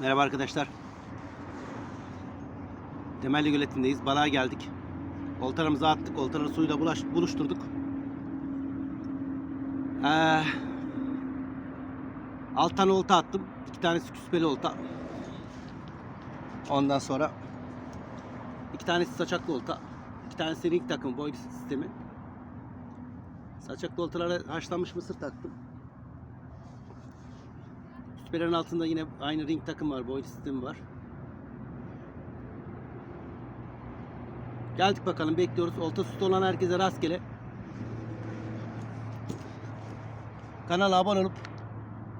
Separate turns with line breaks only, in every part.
Merhaba arkadaşlar. Temelli Göleti'ndeyiz. Balığa geldik. Oltalarımızı attık. Oltaları suyla bulaş, buluşturduk. Ee, alt tane olta attım. İki tanesi küspeli olta. Ondan sonra iki tanesi saçaklı olta. İki tanesi ring takım boy sistemi. Saçaklı oltalara haşlanmış mısır taktım. Küspelerin altında yine aynı ring takım var. Boy sistemi var. Geldik bakalım bekliyoruz. Olta sütü olan herkese rastgele. Kanala abone olup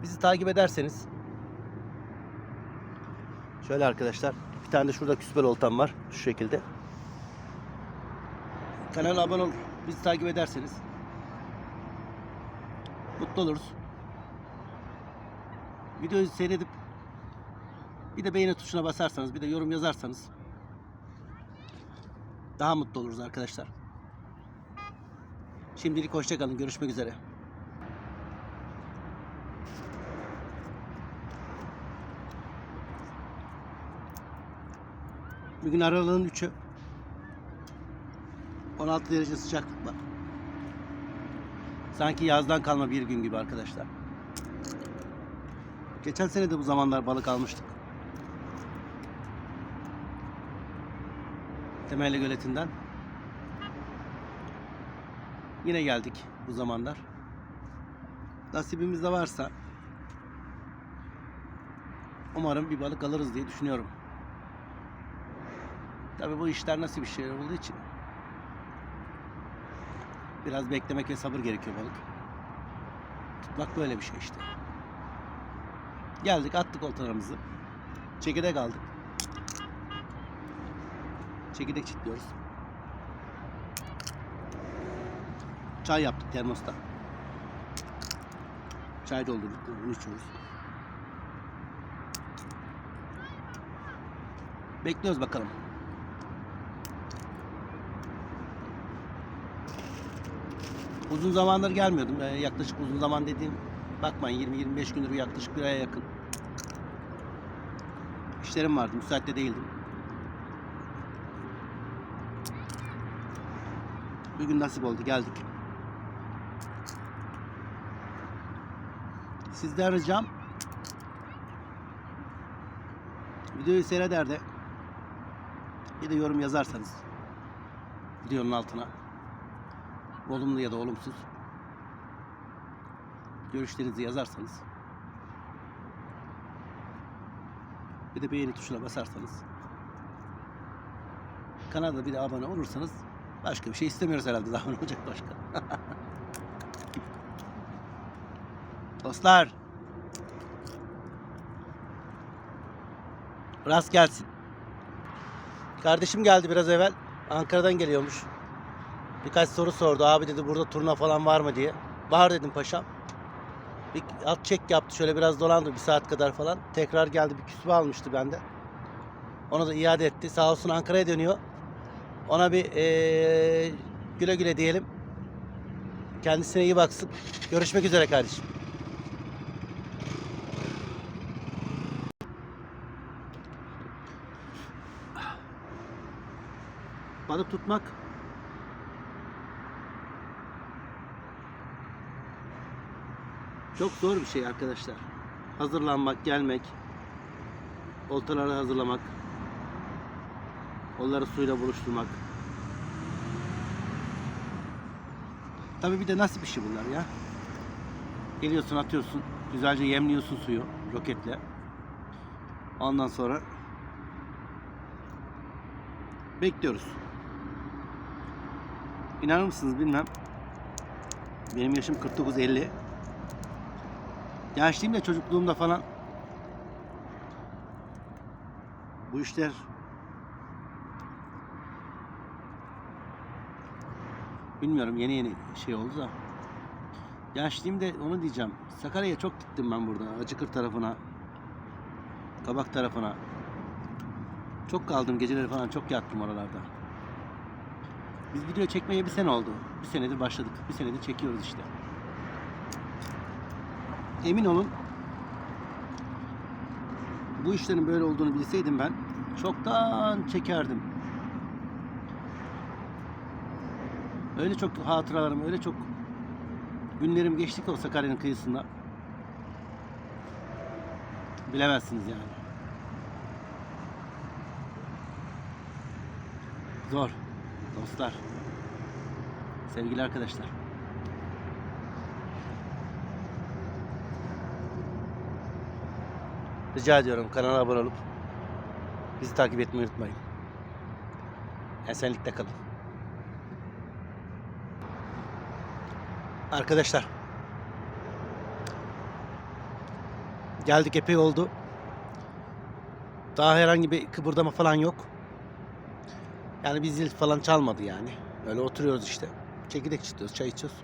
bizi takip ederseniz. Şöyle arkadaşlar. Bir tane de şurada küspel oltam var. Şu şekilde. Kanala abone olup bizi takip ederseniz. Mutlu oluruz. Videoyu seyredip bir de beğeni tuşuna basarsanız bir de yorum yazarsanız daha mutlu oluruz arkadaşlar. Şimdilik hoşçakalın. Görüşmek üzere. Bugün aralığın 3'ü. 16 derece sıcaklık var. Sanki yazdan kalma bir gün gibi arkadaşlar. Geçen sene de bu zamanlar balık almıştık. Temelli Göleti'nden. Yine geldik bu zamanlar. Nasibimiz de varsa umarım bir balık alırız diye düşünüyorum. Tabi bu işler nasıl bir şey olduğu için biraz beklemek ve sabır gerekiyor balık. Tutmak böyle bir şey işte. Geldik attık oltalarımızı. Çekirdek aldık. Çekirdek çitliyoruz. Çay yaptık termosta. Çay doldurduk. Bunu içiyoruz. Bekliyoruz bakalım. Uzun zamandır gelmiyordum. Ee, yaklaşık uzun zaman dediğim bakmayın 20-25 gündür yaklaşık bir aya yakın. İşlerim vardı. Müsait de değildim. Bugün nasip oldu. Geldik. Sizden ricam videoyu seyreder de bir de yorum yazarsanız videonun altına olumlu ya da olumsuz görüşlerinizi yazarsanız bir de beğeni tuşuna basarsanız kanala bir de abone olursanız başka bir şey istemiyoruz herhalde. Daha ne olacak başka? Dostlar rast gelsin. Kardeşim geldi biraz evvel. Ankara'dan geliyormuş. Birkaç soru sordu. Abi dedi burada turna falan var mı? diye. Var dedim paşam bir at çek yaptı şöyle biraz dolandı bir saat kadar falan. Tekrar geldi bir küsme almıştı bende. Onu da iade etti. Sağ olsun Ankara'ya dönüyor. Ona bir eee, güle güle diyelim. Kendisine iyi baksın. Görüşmek üzere kardeşim. Balık tutmak Çok zor bir şey arkadaşlar. Hazırlanmak, gelmek, oltaları hazırlamak, onları suyla buluşturmak. Tabii bir de nasıl bir şey bunlar ya? Geliyorsun, atıyorsun, güzelce yemliyorsun suyu roketle. Ondan sonra bekliyoruz. İnanır mısınız bilmem. Benim yaşım 49-50. Gençliğimde çocukluğumda falan. Bu işler. Bilmiyorum yeni yeni şey oldu da. Gençliğimde onu diyeceğim. Sakarya'ya çok gittim ben burada Acıkır tarafına Kabak tarafına. Çok kaldım geceleri falan çok yattım oralarda. Biz video çekmeye bir sene oldu. Bir senedir başladık bir senedir çekiyoruz işte emin olun Bu işlerin böyle olduğunu bilseydim ben çoktan çekerdim. Öyle çok hatıralarım, öyle çok günlerim geçti ki o Sakarya'nın kıyısında. Bilemezsiniz yani. Zor. Dostlar. Sevgili arkadaşlar. Rica ediyorum kanala abone olup bizi takip etmeyi unutmayın. Esenlikle kalın. Arkadaşlar. Geldik epey oldu. Daha herhangi bir kıpırdama falan yok. Yani bir zil falan çalmadı yani. Öyle oturuyoruz işte. Çekirdek çitliyoruz, çay içiyoruz.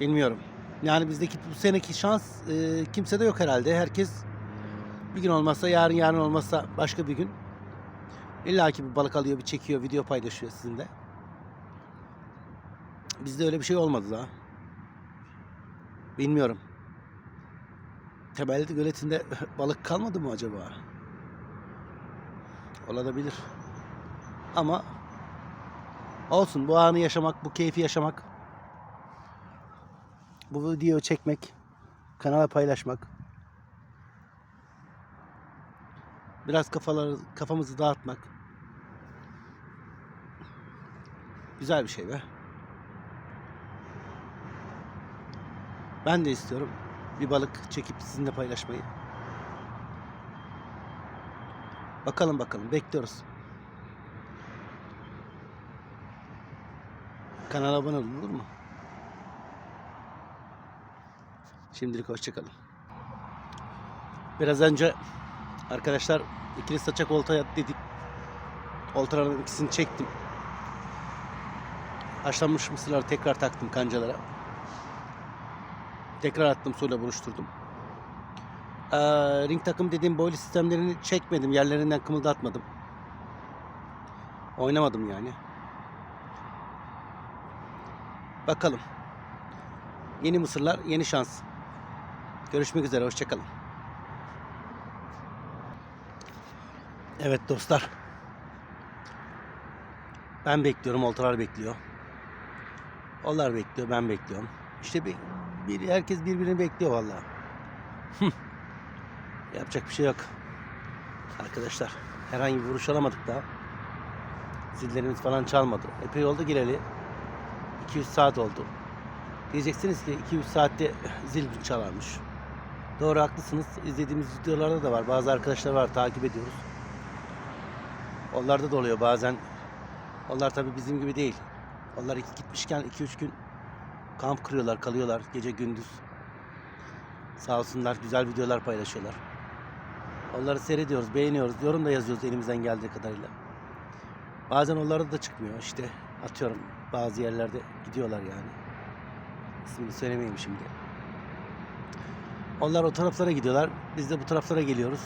Bilmiyorum. Yani bizdeki bu seneki şans e, kimsede yok herhalde. Herkes bir gün olmazsa yarın yarın olmazsa başka bir gün İlla ki bir balık alıyor, bir çekiyor, video paylaşıyor sizinle. Bizde öyle bir şey olmadı daha. Bilmiyorum. Temelli göletinde balık kalmadı mı acaba? Olabilir. Ama olsun bu anı yaşamak, bu keyfi yaşamak, bu video çekmek, kanala paylaşmak, biraz kafaları, kafamızı dağıtmak güzel bir şey be. Ben de istiyorum bir balık çekip sizinle paylaşmayı. Bakalım bakalım bekliyoruz. Kanala abone olur mu? Şimdilik hoşçakalın. Biraz önce arkadaşlar ikili saçak olta dedik. Oltaların ikisini çektim. Haşlanmış mısırları tekrar taktım kancalara. Tekrar attım suyla buluşturdum. Ee, ring takım dediğim boylu sistemlerini çekmedim. Yerlerinden kımıldatmadım. Oynamadım yani. Bakalım. Yeni mısırlar, yeni şans. Görüşmek üzere, hoşçakalın. Evet dostlar. Ben bekliyorum, oltalar bekliyor. Onlar bekliyor, ben bekliyorum. İşte bir, bir herkes birbirini bekliyor vallahi. Yapacak bir şey yok. Arkadaşlar herhangi bir vuruş alamadık daha. Zillerimiz falan çalmadı. Epey oldu gireli. 200 saat oldu. Diyeceksiniz ki 200 saatte zil çalarmış. Doğru haklısınız. İzlediğimiz videolarda da var. Bazı arkadaşlar var takip ediyoruz. Onlarda da oluyor bazen. Onlar tabi bizim gibi değil. Onlar iki gitmişken 2-3 gün kamp kuruyorlar, kalıyorlar gece gündüz. Sağ olsunlar güzel videolar paylaşıyorlar. Onları seyrediyoruz, beğeniyoruz, yorum da yazıyoruz elimizden geldiği kadarıyla. Bazen onlarda da çıkmıyor işte atıyorum bazı yerlerde gidiyorlar yani. İsmini söylemeyeyim şimdi. Onlar o taraflara gidiyorlar, biz de bu taraflara geliyoruz.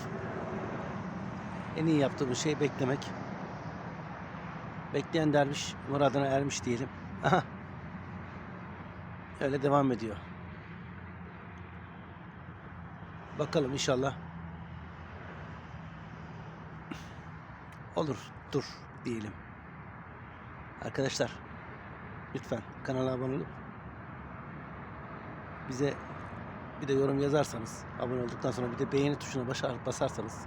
En iyi yaptığımız şey beklemek. Bekleyen derviş muradına ermiş diyelim. Aha. Öyle devam ediyor. Bakalım inşallah. Olur, dur diyelim. Arkadaşlar lütfen kanala abone olup bize bir de yorum yazarsanız abone olduktan sonra bir de beğeni tuşuna basar, basarsanız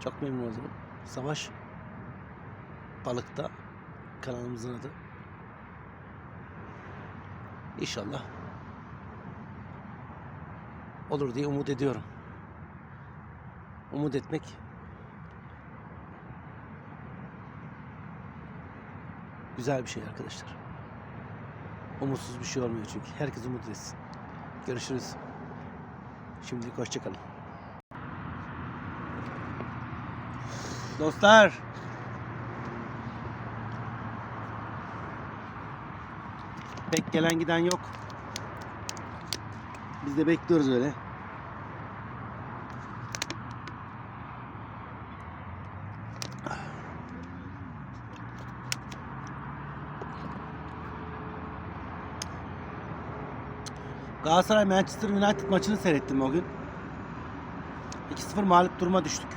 çok memnun olurum. Savaş Balıkta kanalımızın adı. İnşallah olur diye umut ediyorum. Umut etmek güzel bir şey arkadaşlar. Umutsuz bir şey olmuyor çünkü. Herkes umut etsin. Görüşürüz. Şimdilik hoşçakalın. Dostlar. Pek gelen giden yok. Biz de bekliyoruz öyle. Galatasaray Manchester United maçını seyrettim o gün. 2-0 mağlup duruma düştük.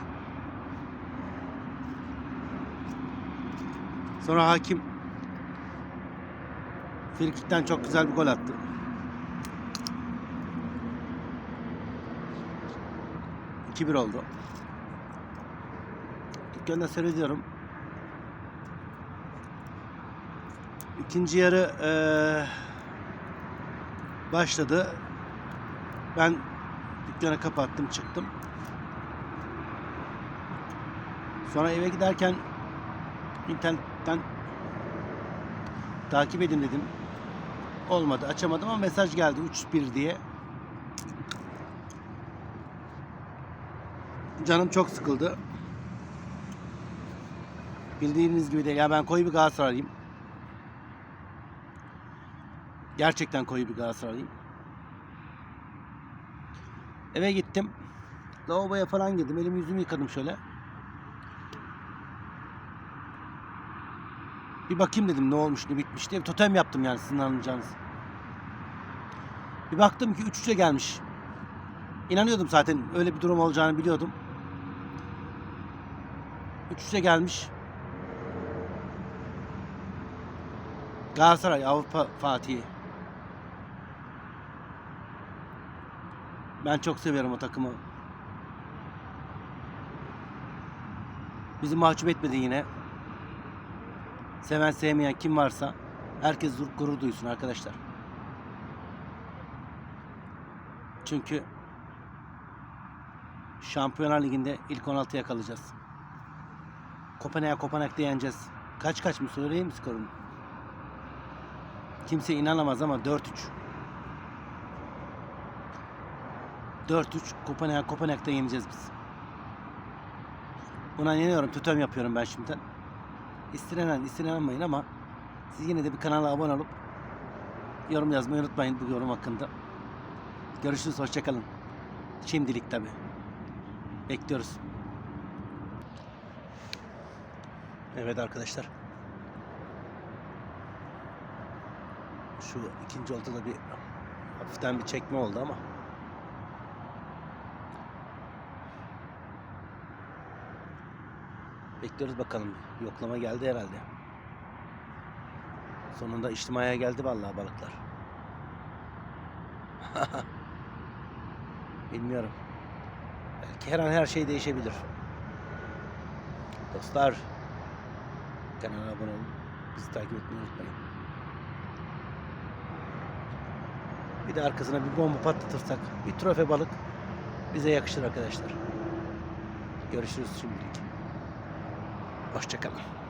Sonra hakim Frikik'ten çok güzel bir gol attı. İki bir oldu. Dükkanda seyrediyorum. İkinci yarı eee, başladı. Ben dükkanı kapattım çıktım. Sonra eve giderken internetten takip edin dedim. Olmadı. Açamadım ama mesaj geldi 3-1 diye. Canım çok sıkıldı. Bildiğiniz gibi değil. Ya ben koyu bir Galatasaraylıyım. Gerçekten koyu bir Galatasaraylıyım. Eve gittim. Lavaboya falan girdim. Elimi yüzümü yıkadım şöyle. Bir bakayım dedim ne olmuş ne bitmiş diye. Totem yaptım yani sizin anlayacağınız. Bir baktım ki 3-3'e gelmiş. İnanıyordum zaten öyle bir durum olacağını biliyordum. 3-3'e gelmiş. Galatasaray Avrupa Fatihi. Ben çok seviyorum o takımı. Bizi mahcup etmedi yine. Seven sevmeyen kim varsa herkes gurur duysun arkadaşlar. Çünkü Şampiyonlar Ligi'nde ilk 16'ya kalacağız. Kopenhag Kopenhag'da yeneceğiz. Kaç kaç mı söyleyeyim skorunu? Kimse inanamaz ama 4-3. 4-3 Kopenhag Kopenhag'da yeneceğiz biz. Buna inanıyorum. Tutam yapıyorum ben şimdiden. İstenen, istenenmeyin ama siz yine de bir kanala abone olup yorum yazmayı unutmayın bu yorum hakkında. Görüşürüz. Hoşçakalın. Şimdilik tabi. Bekliyoruz. Evet arkadaşlar. Şu ikinci oltada bir hafiften bir çekme oldu ama Bekliyoruz bakalım. Yoklama geldi herhalde. Sonunda içtimaya geldi vallahi balıklar. Bilmiyorum. Belki her an her şey değişebilir. Dostlar kanala abone olun. Bizi takip etmeyi unutmayın. Bir de arkasına bir bomba patlatırsak bir trofe balık bize yakışır arkadaşlar. Görüşürüz şimdilik. Hoşçakalın.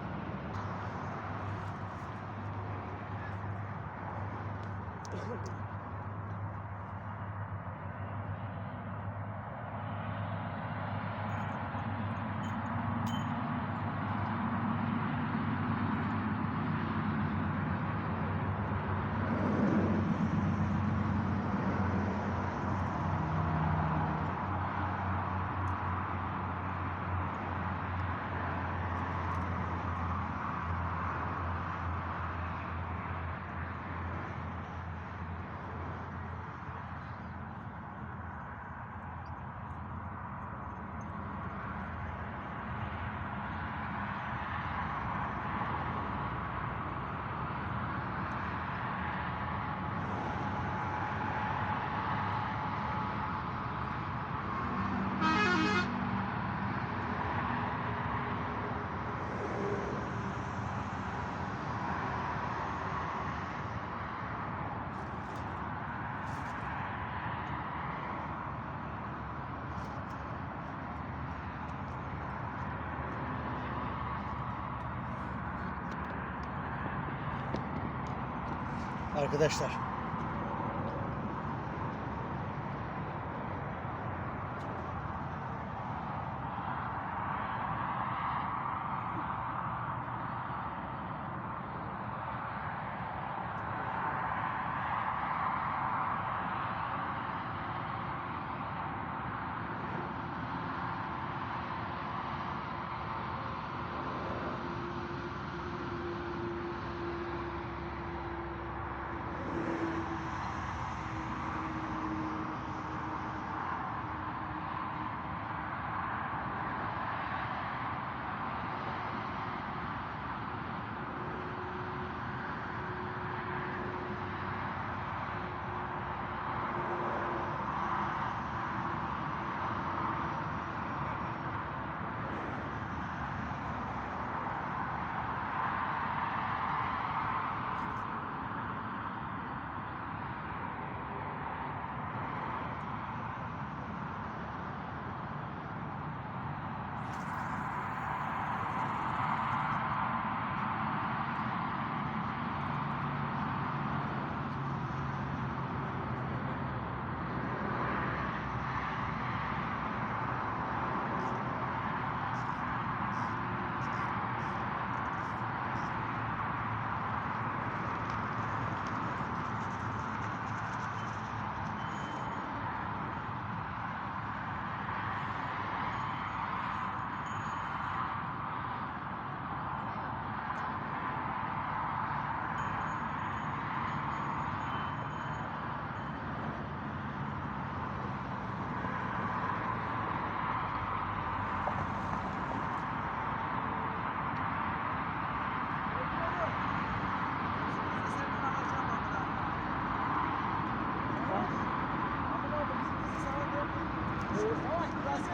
Arkadaşlar.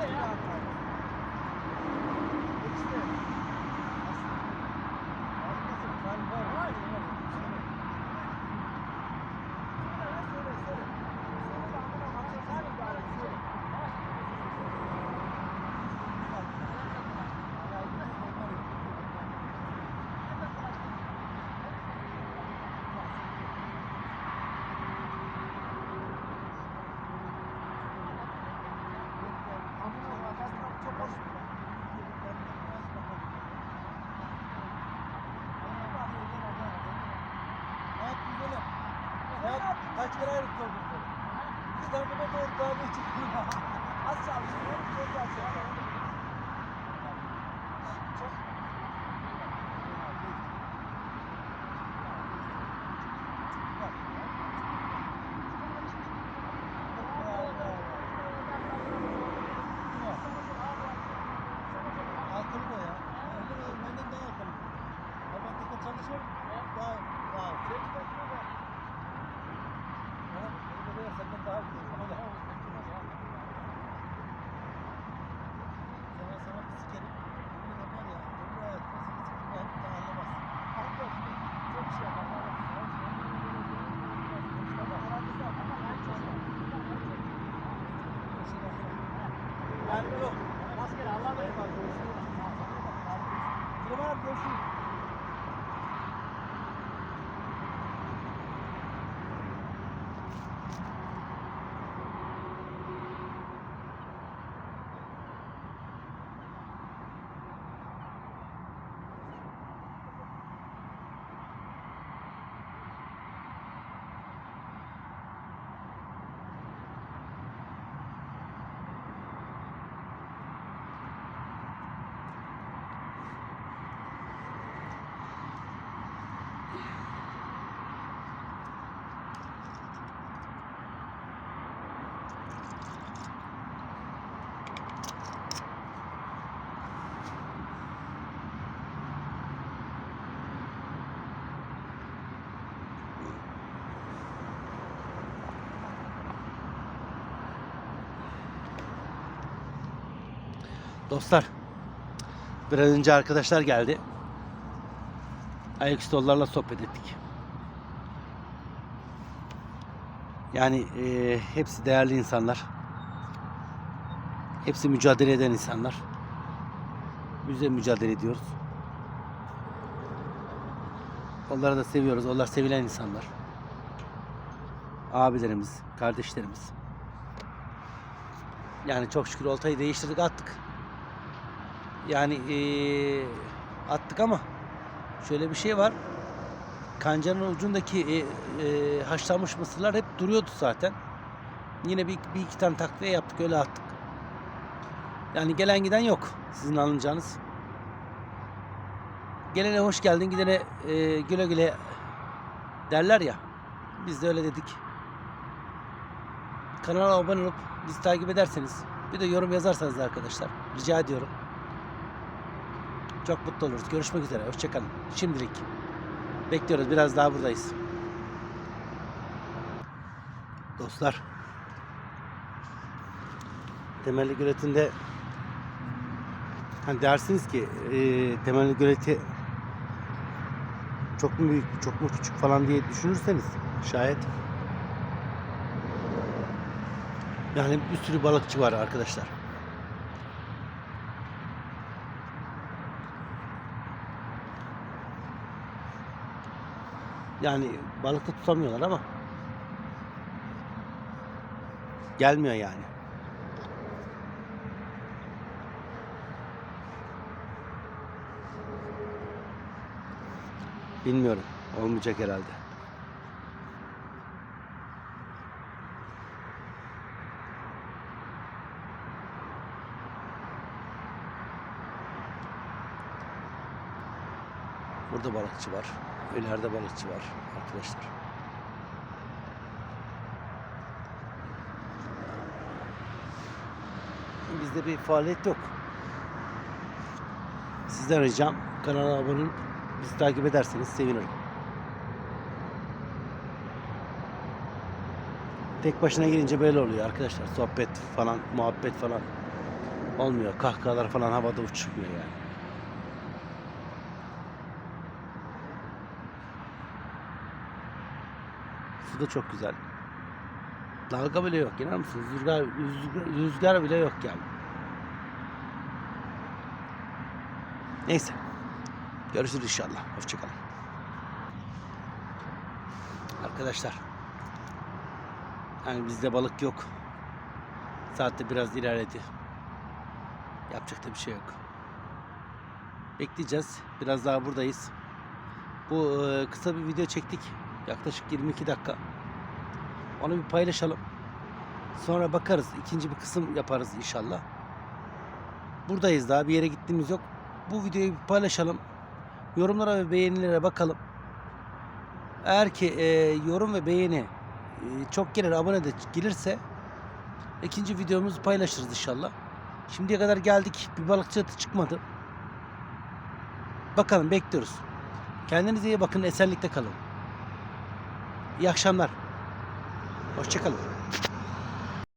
Yeah.
Kaç kere ayrı? Bir tarafa doğru kahve çıkıyor. Az çalışıyor, çok çalışıyor. Çok Akıllı o ya. Akıllı o, benden daha akıllı. Fabrikada çalışıyor, daha, daha. Şey çıkartıyor da. Ha, öyle böyle senden daha büyük. Öyle. Sana sana bir sikerim. Yemin ederim var ya, ömrü hayatında seni sikimle hep daha anlamazsın. Çok şey yapar. Yani yok. Rastgele Allah'a emanet olun. Süleyman abi görüşürüz.
Dostlar, biraz önce arkadaşlar geldi. Ayaküstü onlarla sohbet ettik. Yani eee, hepsi değerli insanlar. Hepsi mücadele eden insanlar. Biz de mücadele ediyoruz. Onları da seviyoruz. Onlar sevilen insanlar. Abilerimiz, kardeşlerimiz. Yani çok şükür oltayı değiştirdik attık. Yani eee, attık ama şöyle bir şey var. Kancanın ucundaki e, e, haşlanmış mısırlar hep duruyordu zaten. Yine bir, bir iki tane takviye yaptık öyle attık. Yani gelen giden yok sizin alınacağınız. Gelene hoş geldin gidene e, güle güle derler ya. Biz de öyle dedik. Kanala abone olup bizi takip ederseniz bir de yorum yazarsanız arkadaşlar rica ediyorum. Çok mutlu oluruz. Görüşmek üzere. Hoşçakalın. Şimdilik. Bekliyoruz. Biraz daha buradayız. Dostlar. Temelli göletinde hani dersiniz ki e, temelli göleti çok mu büyük, çok mu küçük falan diye düşünürseniz şayet yani bir sürü balıkçı var arkadaşlar. Yani balık da tutamıyorlar ama gelmiyor yani. Bilmiyorum. Olmayacak herhalde. Burada balıkçı var. İleride balıkçı var arkadaşlar. Bizde bir faaliyet yok. Sizden ricam kanala abone olup bizi takip ederseniz sevinirim. Tek başına gelince böyle oluyor arkadaşlar. Sohbet falan, muhabbet falan olmuyor. Kahkahalar falan havada uçmuyor yani. Su da çok güzel. Dalga bile yok inanır mısınız? Rüzgar, rüzgar, rüzgar bile yok yani. Neyse. Görüşürüz inşallah. Hoşçakalın. Arkadaşlar. Yani bizde balık yok. Saatte biraz ilerledi. Yapacak da bir şey yok. Bekleyeceğiz. Biraz daha buradayız. Bu e, kısa bir video çektik. Yaklaşık 22 dakika. Onu bir paylaşalım. Sonra bakarız. İkinci bir kısım yaparız inşallah. Buradayız daha. Bir yere gittiğimiz yok. Bu videoyu bir paylaşalım. Yorumlara ve beğenilere bakalım. Eğer ki e, yorum ve beğeni e, çok gelir, abone de gelirse ikinci videomuzu paylaşırız inşallah. Şimdiye kadar geldik. Bir balıkçı atı çıkmadı. Bakalım bekliyoruz. Kendinize iyi bakın. Esenlikte kalın. İyi akşamlar. Hoşçakalın.